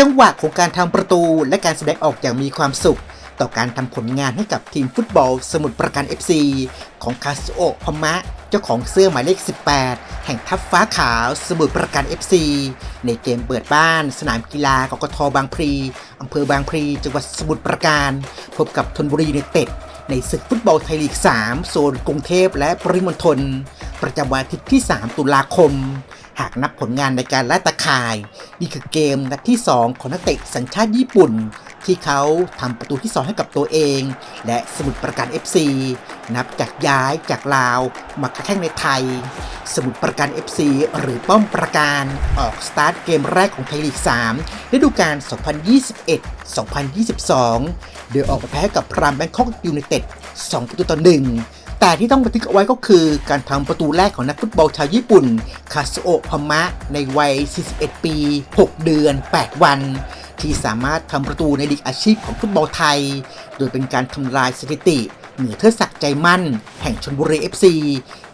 จังหวะของการทำประตูและการแสดงออกอย่างมีความสุข ต่อการทำผลงานให้กับทีมฟุตบอลสมุทรปราการ FC ของคาสโอะพมะ เจ้าของเสื้อหมายเลข 18 แห่งทัพฟ้าขาวสมุทรปราการ FC ในเกมเปิดบ้าน สนามกีฬากกทบางพลีอำเภอบางพลีจังหวัดสมุทรปราการ พบกับธนบุรีในเต็ดในศึกฟุตบอลไทยลีก 3 โซนกรุงเทพและปริมณฑลประจำวันอาทิตย์ที่ 3 ตุลาคม หากนับผลงานในการล่าตะข่าย นี่คือเกมนัดที่ 2 ของนักเตะสัญชาติญี่ปุ่น ที่เขาทำประตูที่ 2 ให้กับตัวเอง และสมุทรปราการ FC นับจากย้ายจากลาว มากระแข่งในไทย สมุทรปราการ FC หรือป้อมปราการออกสตาร์ทเกมแรกของไทยลีก3ฤดูกาล 2021-2022 โดยออกมาแพ้กับพรามแบงคอกยูไนเต็ด2ประตูต่อ1 แต่ที่ต้องบันทึกเอาไว้ก็คือการทำประตูแรกของนักฟุตบอลชาวญี่ปุ่น คาสโอะพมะ ในวัย 41 ปี 6 เดือน 8 วัน ที่สามารถทำประตูในลีกอาชีพของฟุตบอลไทย โดยเป็นการทำลายสถิติ เหนือเทิดศักดิ์ใจมั่น แห่งชนบุรี FC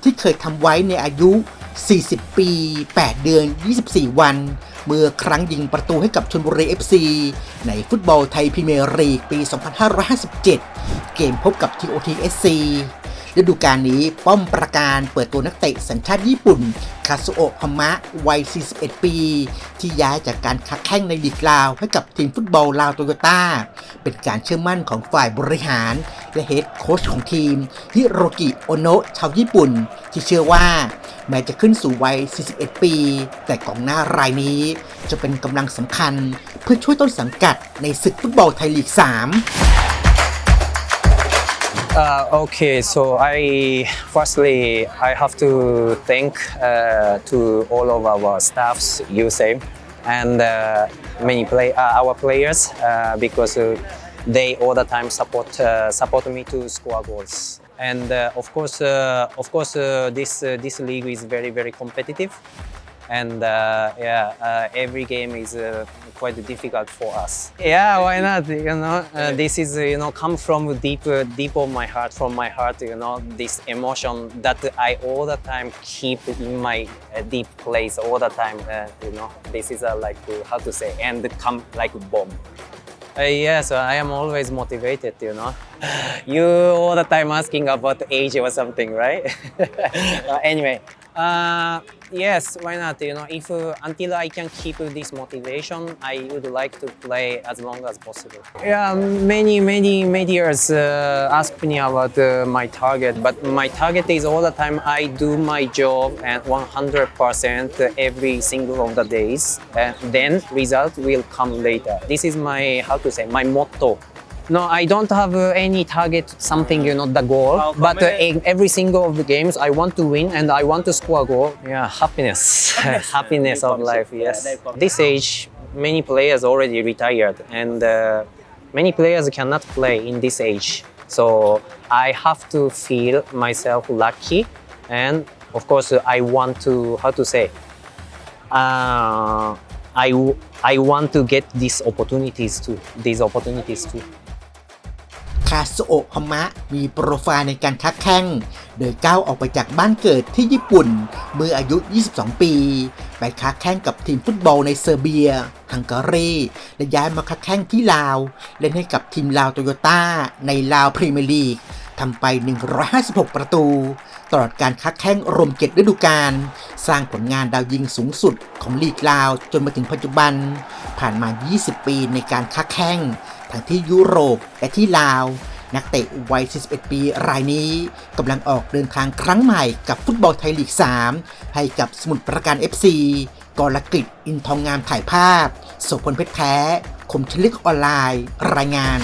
ที่เคยทำไว้ในอายุ 40 ปี 8 เดือน 24 วันเมื่อครั้งยิงประตูให้กับชนบุรี FC ในฟุตบอลไทยพรีเมียร์ลีกปี 2557 เกมพบกับ TOTSC ฤดูกาลนี้ป้อมประการเปิดตัวนักเตะสัญชาติญี่ปุ่น คาซุโอะฮามะ วัย 41 ปี ที่ย้ายจากการค้าแข่งในลีกลาว ให้กับทีมฟุตบอลลาวโตโยต้า เป็นการเชื่อมั่นของฝ่ายบริหาร และเฮดโค้ชของทีมฮิโรกิโอโนะชาวญี่ปุ่น ที่เชื่อว่า แม้จะขึ้นสู่วัย 41 ปี แต่กองหน้ารายนี้ จะเป็นกำลังสำคัญ เพื่อช่วยต้นสังกัดในศึกฟุตบอลไทยลีก 3 Uh, okay, so I firstly I have to thank uh, to all of our staffs, you say, and uh, many play uh, our players uh, because uh, they all the time support uh, support me to score goals. And uh, of course, uh, of course, uh, this uh, this league is very very competitive, and uh, yeah, uh, every game is uh, quite difficult for us. Yeah, why not? You know, uh, this is you know come from deep, uh, deep of my heart, from my heart. You know, this emotion that I all the time keep in my uh, deep place all the time. Uh, you know, this is uh, like uh, how to say, and come like bomb. Uh, yes, I am always motivated, you know. You all the time asking about age or something, right? Uh, anyway, uh, yes, why not? You know, if uh, until I can keep this motivation, I would like to play as long as possible. Yeah, many, many medias uh, ask me about uh, my target, but my target is all the time I do my job and 100% every single of the days, and then result will come later. This is my how to say my motto. No, I don't have uh, any target, something, you know, the goal. But uh, in every single of the games, I want to win and I want to score a goal. Yeah, happiness. happiness of life, yes. This age, many players already retired and uh, many players cannot play in this age. So I have to feel myself lucky and of course I want to, how to say, uh, I, w- I want to get these opportunities too. These opportunities too. คาสโอะฮามะ มีโปรไฟล์ในการค้าแข่งโดยก้าวออกไปจากบ้านเกิดที่ญี่ปุ่น เมื่ออายุ 22 ปี ไปค้าแข่งกับทีมฟุตบอลในเซอร์เบีย ฮังการี และย้ายมาค้าแข่งที่ลาว เล่นให้กับทีมลาวโตโยต้า ในลาวพรีเมียร์ลีกทำไป 156 ประตู ตลอดการค้าแข่งรวมเจ็ดฤดูกาล สร้างผลงานดาวยิงสูงสุดของลีกลาวจนมาถึงปัจจุบัน ผ่านมา 20 ปีในการค้าแข่ง ทั้งที่ยุโรปและที่ลาว นักเตะวัย 41 ปีรายนี้กำลังออกเดินทางครั้งใหม่กับฟุตบอลไทยลีก 3 ให้กับสมุทรปราการ FC กรกฤษอินทองงามถ่ายภาพโสพลเพชรแท้ คมชลึกออนไลน์ รายงาน